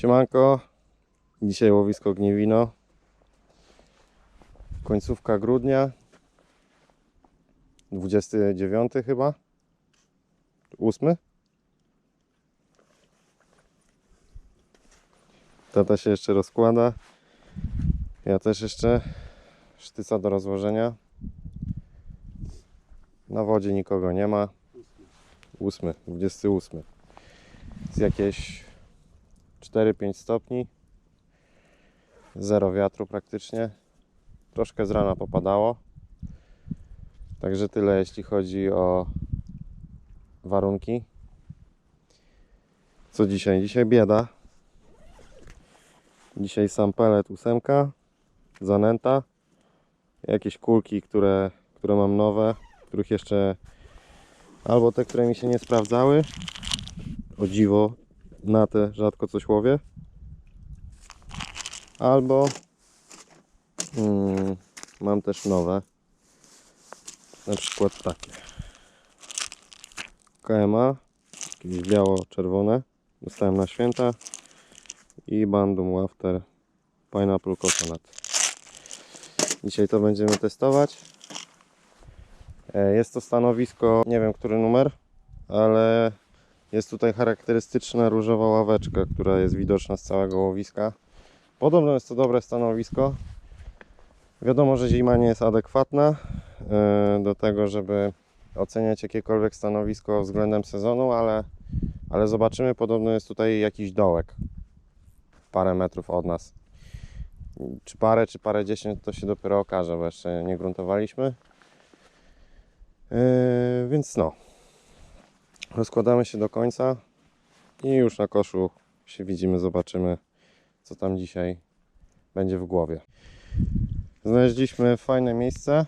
Siemanko, dzisiaj łowisko Gniewino. Końcówka grudnia. 29 chyba? 8? Tata się jeszcze rozkłada. Ja też jeszcze. Sztyca do rozłożenia. Na wodzie nikogo nie ma. 8, 28. Z jakieś 4-5 stopni. Zero wiatru praktycznie. Troszkę z rana popadało. Także tyle jeśli chodzi o warunki. Co dzisiaj? Dzisiaj bieda. Dzisiaj sam pelet ósemka, zanęta, jakieś kulki, które, które mam nowe, których jeszcze albo te, które mi się nie sprawdzały. O dziwo, na te rzadko coś łowię. Albo mm, mam też nowe. Na przykład takie. KMA, jakieś biało-czerwone. Dostałem na święta. I Bandum Wafter Pineapple Coconut. Dzisiaj to będziemy testować. E, Jest to stanowisko, nie wiem który numer, ale jest tutaj charakterystyczna różowa ławeczka, która jest widoczna z całego łowiska. Podobno jest to dobre stanowisko. Wiadomo, że zima nie jest adekwatna e, do tego, żeby oceniać jakiekolwiek stanowisko względem sezonu, ale, ale zobaczymy. Podobno jest tutaj jakiś dołek parę metrów od nas. Czy parę, czy parę dziesięć, to się dopiero okaże, bo jeszcze nie gruntowaliśmy. Yy, więc no, rozkładamy się do końca i już na koszu się widzimy, zobaczymy, co tam dzisiaj będzie w głowie. Znaleźliśmy fajne miejsce.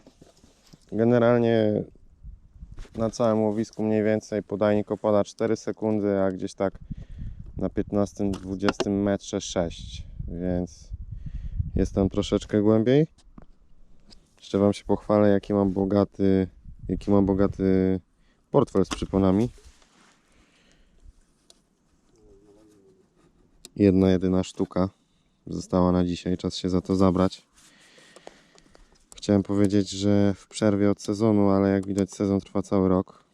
Generalnie na całym łowisku mniej więcej podajnik opada 4 sekundy, a gdzieś tak na 15-20 metrze 6, więc jest tam troszeczkę głębiej. Jeszcze Wam się pochwalę, jaki mam bogaty, jaki mam bogaty portfel z przyponami. Jedna jedyna sztuka została na dzisiaj, czas się za to zabrać. Chciałem powiedzieć, że w przerwie od sezonu, ale jak widać sezon trwa cały rok.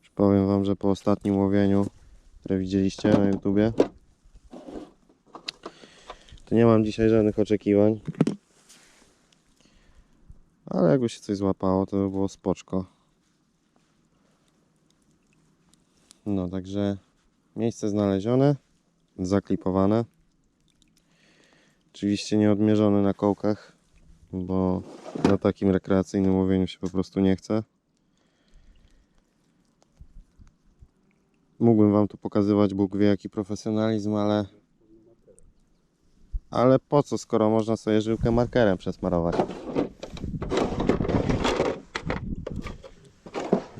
Już powiem Wam, że po ostatnim łowieniu, które widzieliście na YouTubie, to nie mam dzisiaj żadnych oczekiwań. Ale jakby się coś złapało, to by było spoczko. No, także miejsce znalezione, zaklipowane. Oczywiście nie odmierzone na kołkach, bo na takim rekreacyjnym łowieniu się po prostu nie chce. Mógłbym Wam tu pokazywać Bóg wie jaki profesjonalizm, ale ale po co, skoro można sobie żyłkę markerem przesmarować?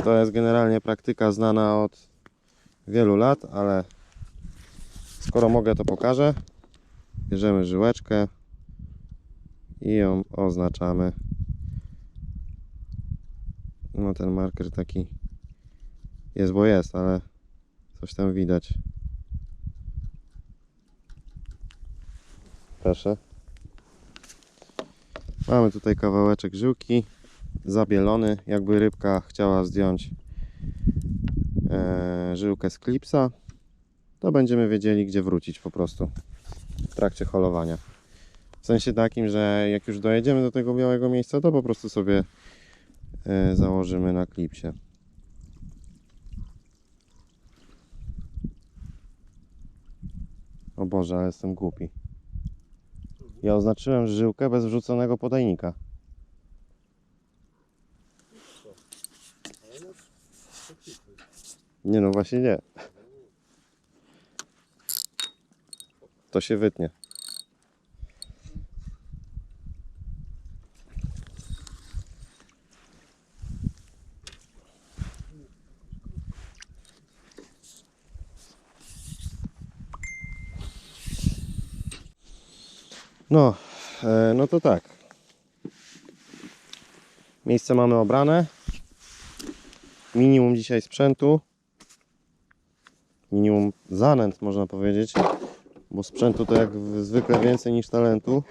To jest generalnie praktyka znana od wielu lat, ale skoro mogę to pokażę. Bierzemy żyłeczkę i ją oznaczamy. No ten marker taki jest, bo jest, ale coś tam widać. Proszę. Mamy tutaj kawałeczek żyłki, zabielony, jakby rybka chciała zdjąć żyłkę z klipsa, to będziemy wiedzieli, gdzie wrócić po prostu w trakcie holowania. W sensie takim, że jak już dojedziemy do tego białego miejsca, to po prostu sobie e, założymy na klipsie. O Boże, ale jestem głupi. Ja oznaczyłem żyłkę bez wrzuconego podajnika. Nie no, właśnie nie. To się wytnie. No, e, no to tak. Miejsce mamy obrane. minimum dzisiaj sprzętu. Minimum zanęt można powiedzieć, bo sprzętu to jak zwykle więcej niż talentu.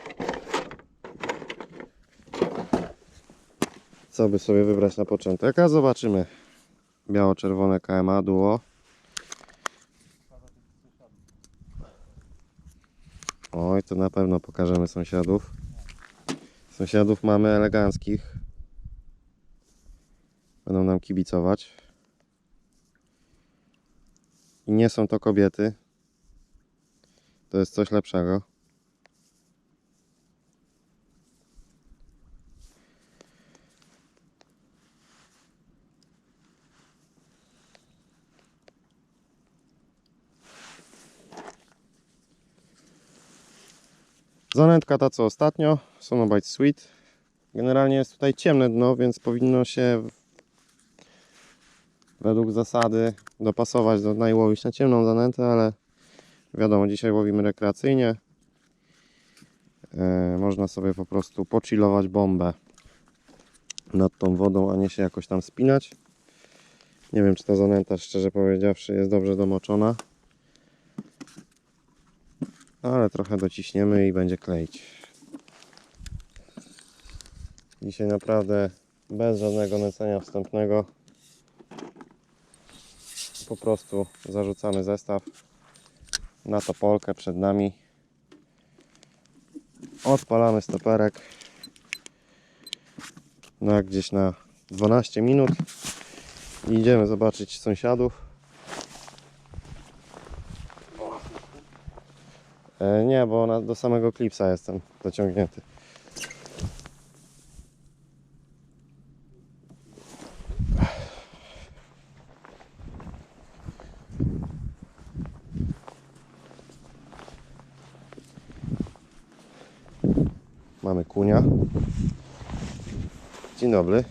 Co by sobie wybrać na początek? A zobaczymy. Biało-czerwone KMA duo. Oj, to na pewno pokażemy sąsiadów. Sąsiadów mamy eleganckich. Będą nam kibicować. I nie są to kobiety. To jest coś lepszego. Zanętka ta co ostatnio, Sonobite Sweet. Generalnie jest tutaj ciemne dno, więc powinno się według zasady dopasować do dna i łowić na ciemną zanętę, ale wiadomo, dzisiaj łowimy rekreacyjnie. E, można sobie po prostu pochillować bombę nad tą wodą, a nie się jakoś tam spinać. Nie wiem, czy ta zanęta, szczerze powiedziawszy, jest dobrze domoczona. Ale trochę dociśniemy i będzie kleić. Dzisiaj naprawdę bez żadnego nęcenia wstępnego. Po prostu zarzucamy zestaw na topolkę przed nami. Odpalamy stoperek na gdzieś na 12 minut i idziemy zobaczyć sąsiadów. E, nie, bo do samego klipsa jestem dociągnięty. Dzień dobry.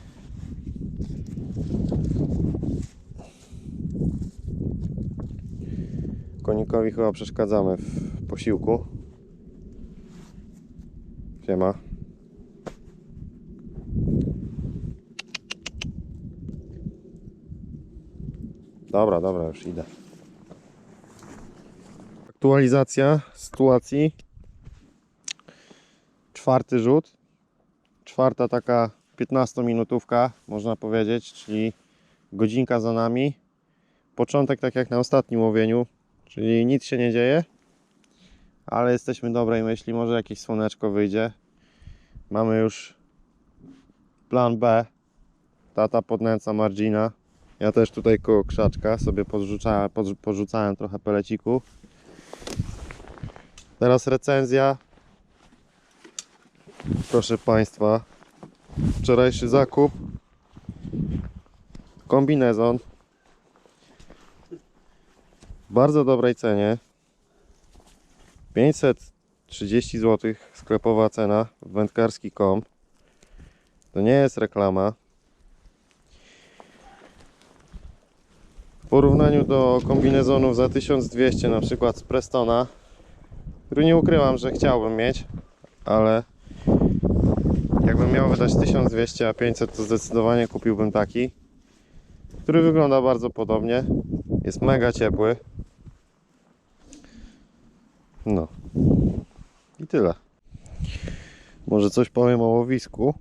Konikowi chyba przeszkadzamy w posiłku. Siema. Dobra, dobra, już idę. Aktualizacja sytuacji. Czwarty rzut. Czwarta taka 15-minutówka, można powiedzieć, czyli godzinka za nami. Początek tak jak na ostatnim łowieniu, czyli nic się nie dzieje, ale jesteśmy dobrej myśli, może jakieś słoneczko wyjdzie. Mamy już plan B. Tata podnęca margina. Ja też tutaj koło krzaczka sobie podrzucałem, podrzu- porzucałem trochę pelecików. Teraz recenzja. Proszę Państwa, wczorajszy zakup. Kombinezon. W bardzo dobrej cenie. 530 zł sklepowa cena w wędkarski.com. To nie jest reklama. W porównaniu do kombinezonów za 1200 na przykład z Prestona, który nie ukrywam, że chciałbym mieć, ale jakbym miał wydać 1200 a 500 to zdecydowanie kupiłbym taki, który wygląda bardzo podobnie. Jest mega ciepły. No. I tyle. Może coś powiem o łowisku.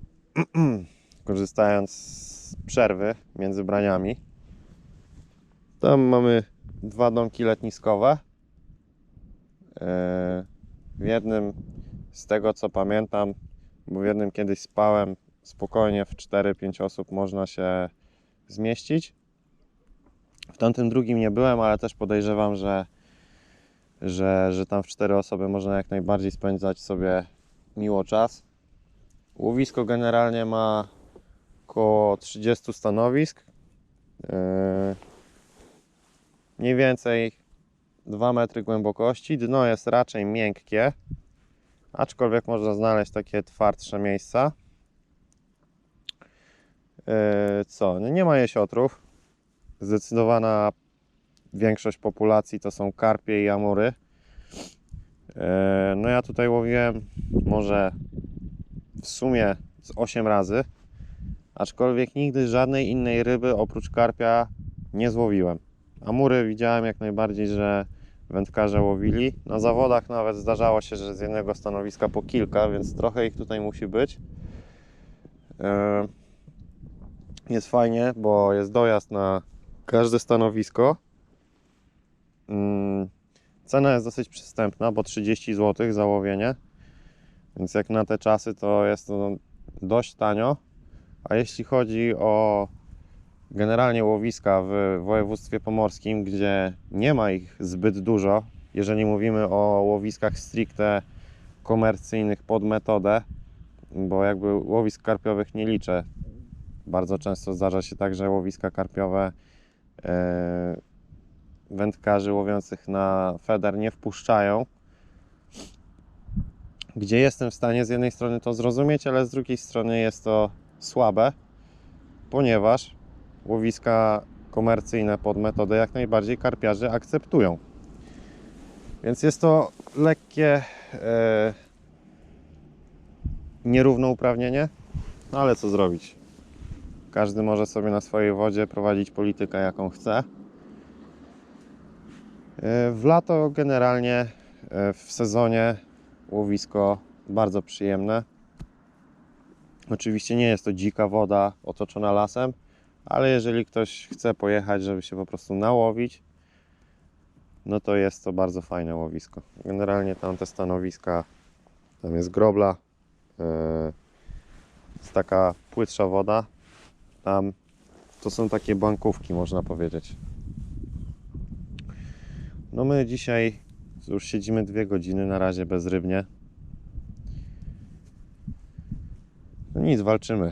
Korzystając z przerwy między braniami. Tam mamy dwa domki letniskowe. Yy, W jednym, z tego co pamiętam, bo w jednym kiedyś spałem, spokojnie w 4-5 osób można się zmieścić. W tamtym drugim nie byłem, ale też podejrzewam, że, że, że tam w 4 osoby można jak najbardziej spędzać sobie miło czas. Łowisko generalnie ma około 30 stanowisk. Yy, Mniej więcej 2 metry głębokości. Dno jest raczej miękkie, aczkolwiek można znaleźć takie twardsze miejsca. Yy, Co? Nie ma jesiotrów. Zdecydowana większość populacji to są karpie i amury. Yy, No ja tutaj łowiłem może w sumie z 8 razy, aczkolwiek nigdy żadnej innej ryby oprócz karpia nie złowiłem. Amury widziałem jak najbardziej, że wędkarze łowili. Na zawodach nawet zdarzało się, że z jednego stanowiska po kilka, więc trochę ich tutaj musi być. E, Jest fajnie, bo jest dojazd na każde stanowisko. Mm, Cena jest dosyć przystępna, bo 30 zł za łowienie. Więc jak na te czasy to jest to dość tanio. A jeśli chodzi o generalnie łowiska w województwie pomorskim, gdzie nie ma ich zbyt dużo, jeżeli mówimy o łowiskach stricte komercyjnych pod metodę, bo jakby łowisk karpiowych nie liczę. Bardzo często zdarza się tak, że łowiska karpiowe e, wędkarzy łowiących na feder nie wpuszczają. Gdzie jestem w stanie z jednej strony to zrozumieć, ale z drugiej strony jest to słabe, ponieważ łowiska komercyjne pod metodę jak najbardziej karpiarze akceptują. Więc jest to lekkie e, nierównouprawnienie, no ale co zrobić? Każdy może sobie na swojej wodzie prowadzić politykę jaką chce. E, W lato generalnie e, w sezonie łowisko bardzo przyjemne. Oczywiście nie jest to dzika woda otoczona lasem, ale jeżeli ktoś chce pojechać, żeby się po prostu nałowić, no to jest to bardzo fajne łowisko. Generalnie tamte stanowiska, tam jest grobla, yy, jest taka płytsza woda, tam to są takie bankówki, można powiedzieć. No my dzisiaj już siedzimy dwie godziny na razie bezrybnie. No nic, walczymy.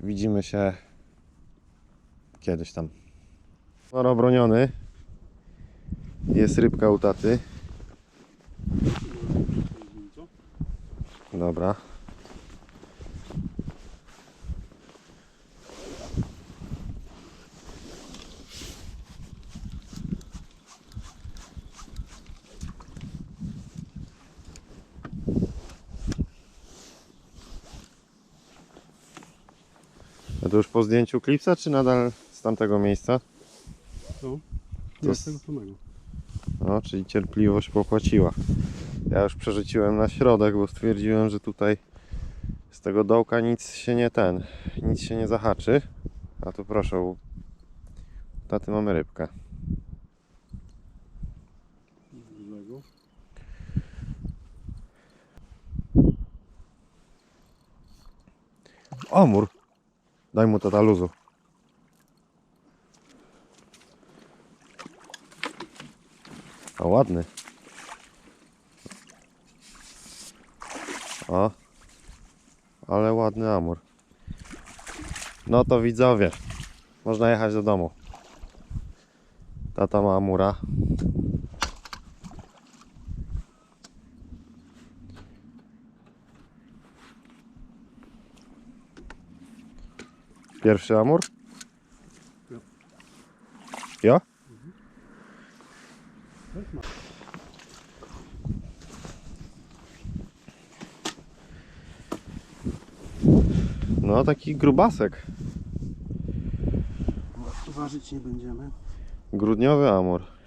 Widzimy się kiedyś tam. Obroniony. Jest rybka u taty. Dobra. A to już po zdjęciu klipsa, czy nadal z tamtego miejsca? No, nie z tego samego. No, czyli cierpliwość popłaciła. Ja już przerzuciłem na środek, bo stwierdziłem, że tutaj z tego dołka nic się nie ten, nic się nie zahaczy. A tu proszę, u taty mamy rybkę. Omór! Daj mu tata luzu. O, ładny. O. Ale ładny amur. No to widzowie. Można jechać do domu. Tata ma amura. Pierwszy amur? Ja. Ja? No taki grubasek. Ważyć nie będziemy. Grudniowy amur.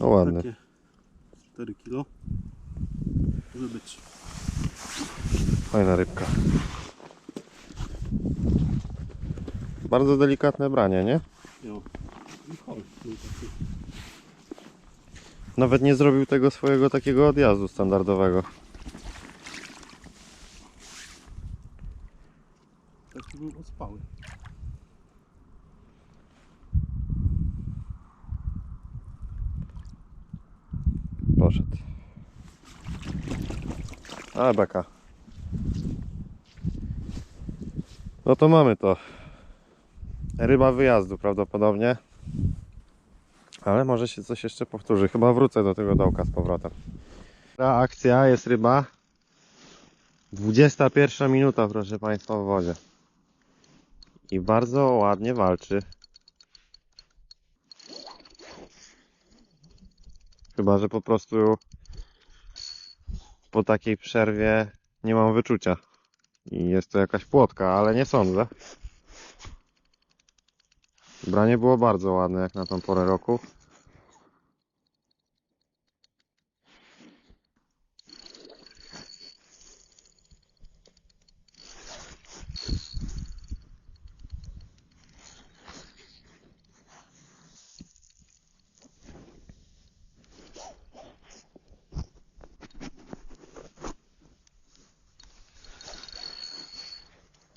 No ładny. Takie 4 kilo. Może być. Fajna rybka. Bardzo delikatne branie, nie? Jo. Nawet nie zrobił tego swojego takiego odjazdu standardowego. Taki był ospały. Poszedł. Ale beka. No to mamy to. Ryba wyjazdu prawdopodobnie. Ale może się coś jeszcze powtórzy. Chyba wrócę do tego dołka z powrotem. Ta akcja jest ryba. 21 minuta, proszę Państwa, w wodzie. I bardzo ładnie walczy. Chyba, że po prostu po takiej przerwie nie mam wyczucia. I jest to jakaś płotka, ale nie sądzę. Branie było bardzo ładne jak na tą porę roku.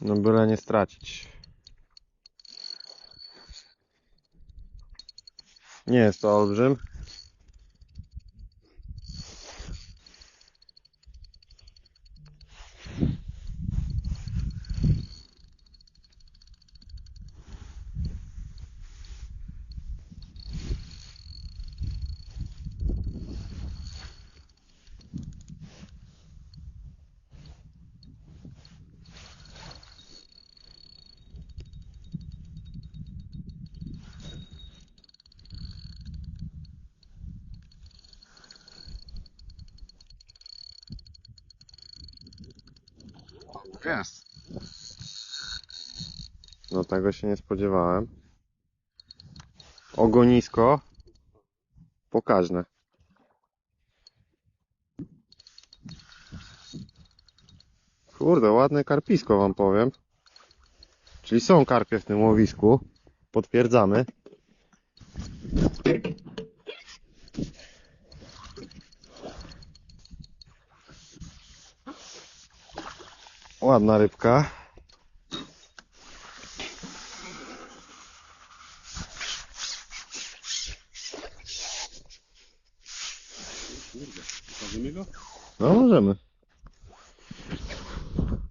No byle nie stracić. Nie jest to olbrzym. No tego się nie spodziewałem. Ogonisko pokaźne. Kurde, ładne karpisko wam powiem. Czyli są karpie w tym łowisku. Potwierdzamy. Ładna rybka. Pokażemy go? No możemy.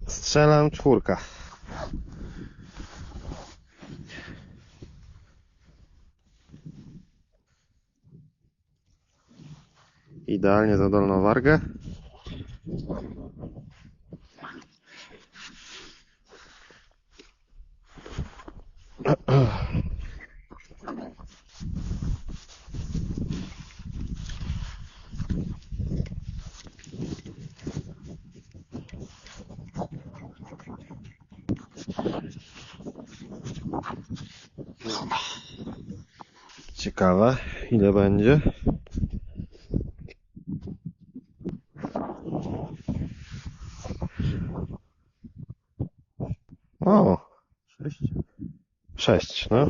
Strzelam czwórka. Idealnie za dolną wargę. Ciekawe, ile będzie. O, Sześć. Sześć, no.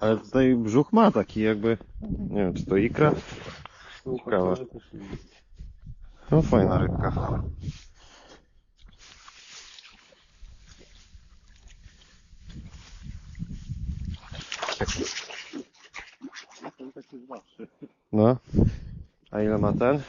Ale tutaj brzuch ma taki jakby, nie wiem czy to ikra? Ciekawe. No fajna rybka. Taki zawsze. No. A ile ma ten?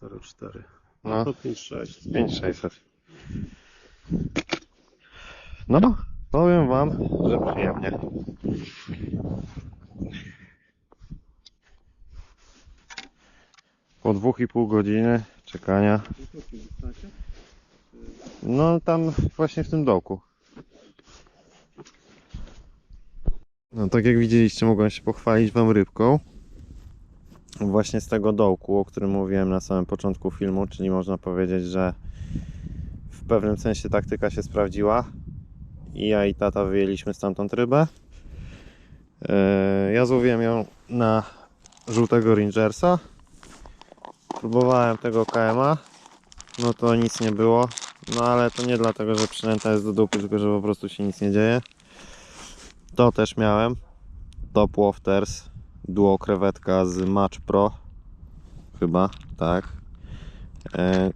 Zero cztery. No. To pięć sześć. 5600. No, powiem wam, że przyjemnie. Po dwóch i pół godziny czekania. No tam właśnie w tym dołku. No tak jak widzieliście mogłem się pochwalić wam rybką. Właśnie z tego dołku, o którym mówiłem na samym początku filmu, czyli można powiedzieć, że w pewnym sensie taktyka się sprawdziła. I ja i tata wyjęliśmy stamtąd rybę. Eee, Ja złowiłem ją na żółtego Rangersa. Próbowałem tego KMA. No to nic nie było. No ale to nie dlatego, że przynęta jest do dupy, tylko że po prostu się nic nie dzieje. To też miałem. Top Wafters Duo krewetka z Match Pro chyba, tak e,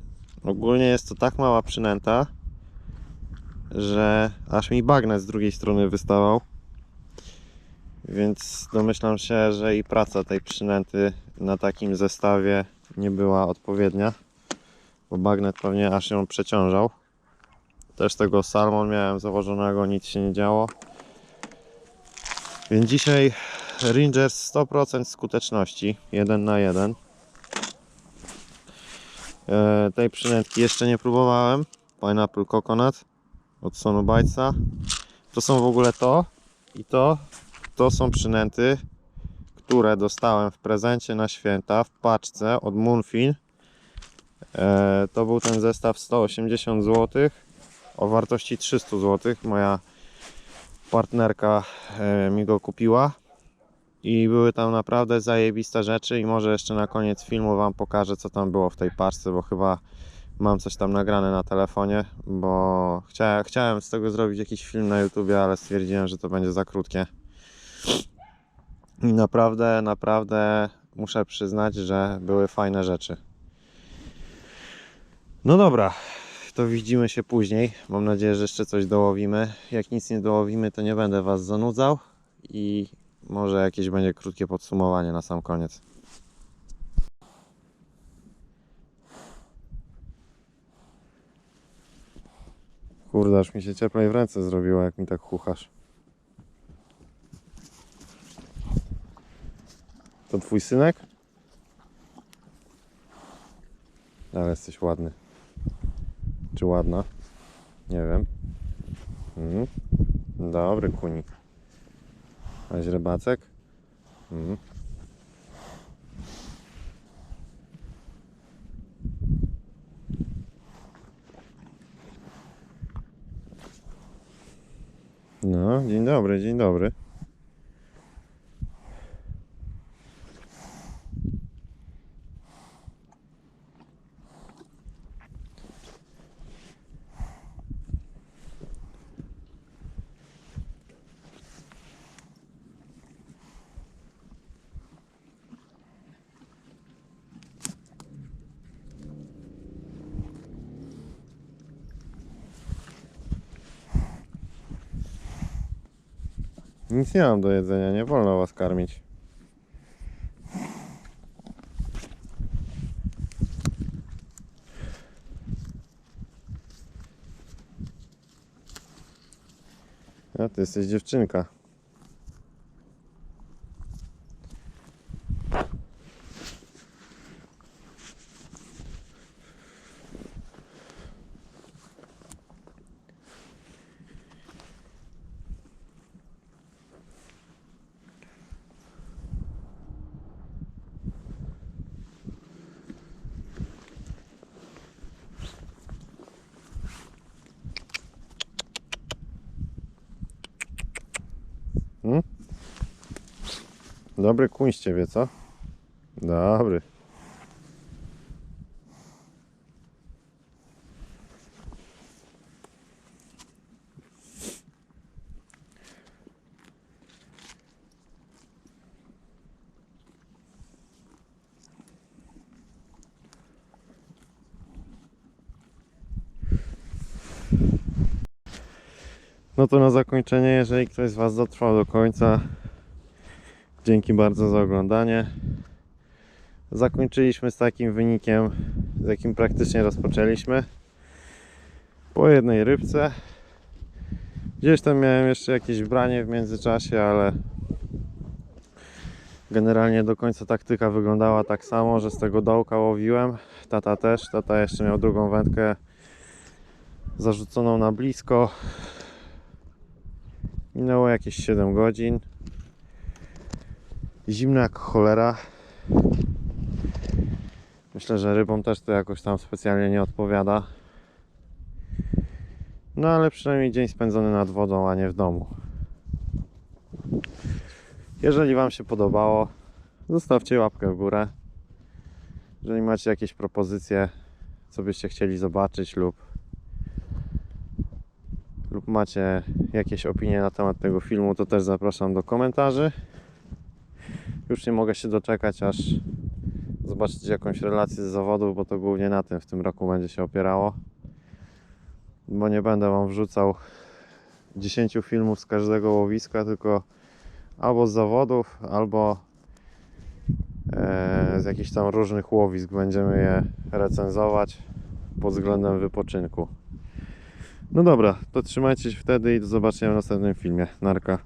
ogólnie jest to tak mała przynęta że aż mi bagnet z drugiej strony wystawał więc domyślam się, że i praca tej przynęty na takim zestawie nie była odpowiednia bo bagnet pewnie aż ją przeciążał. Też tego salmon miałem założonego, nic się nie działo. Więc dzisiaj Rangers 100% skuteczności 1 na 1 e, tej przynętki jeszcze nie próbowałem. Pineapple Coconut od Sonobitesa to są w ogóle to i to. To są przynęty które dostałem w prezencie na święta w paczce od Moonfin e, to był ten zestaw 180 zł o wartości 300 zł moja partnerka e, mi go kupiła. I były tam naprawdę zajebiste rzeczy i może jeszcze na koniec filmu Wam pokażę co tam było w tej paczce, bo chyba mam coś tam nagrane na telefonie, bo chciałem, z tego zrobić jakiś film na YouTubie, ale stwierdziłem, że to będzie za krótkie. I naprawdę, naprawdę muszę przyznać, że były fajne rzeczy. No dobra, to widzimy się później. Mam nadzieję, że jeszcze coś dołowimy. Jak nic nie dołowimy, to nie będę Was zanudzał i może jakieś będzie krótkie podsumowanie na sam koniec. Kurde, aż mi się cieplej w ręce zrobiło, jak mi tak chuchasz. To twój synek? Ale jesteś ładny. Czy ładna? Nie wiem. Mhm. Dobry kunik. A źrebacek? Mhm. No, dzień dobry, dzień dobry. Nic nie mam do jedzenia, nie wolno was karmić. A ty jesteś dziewczynka. Dobry kuń z ciebie, co? Dobry. No to na zakończenie, jeżeli ktoś z Was dotrwał do końca, Dzięki bardzo za oglądanie. Zakończyliśmy z takim wynikiem, z jakim praktycznie rozpoczęliśmy. Po jednej rybce. Gdzieś tam miałem jeszcze jakieś branie w międzyczasie, ale generalnie do końca taktyka wyglądała tak samo, że z tego dołka łowiłem. Tata też. Tata jeszcze miał drugą wędkę zarzuconą na blisko. Minęło jakieś 7 godzin. Zimno jak cholera. Myślę, że rybom też to jakoś tam specjalnie nie odpowiada. No ale przynajmniej dzień spędzony nad wodą, a nie w domu. Jeżeli Wam się podobało, zostawcie łapkę w górę. Jeżeli macie jakieś propozycje, co byście chcieli zobaczyć lub lub macie jakieś opinie na temat tego filmu, to też zapraszam do komentarzy. Już nie mogę się doczekać, aż zobaczycie jakąś relację z zawodów, bo to głównie na tym w tym roku będzie się opierało. Bo nie będę Wam wrzucał 10 filmów z każdego łowiska, tylko albo z zawodów, albo e, z jakichś tam różnych łowisk. Będziemy je recenzować pod względem wypoczynku. No dobra, to trzymajcie się wtedy i do zobaczenia w następnym filmie. Narka.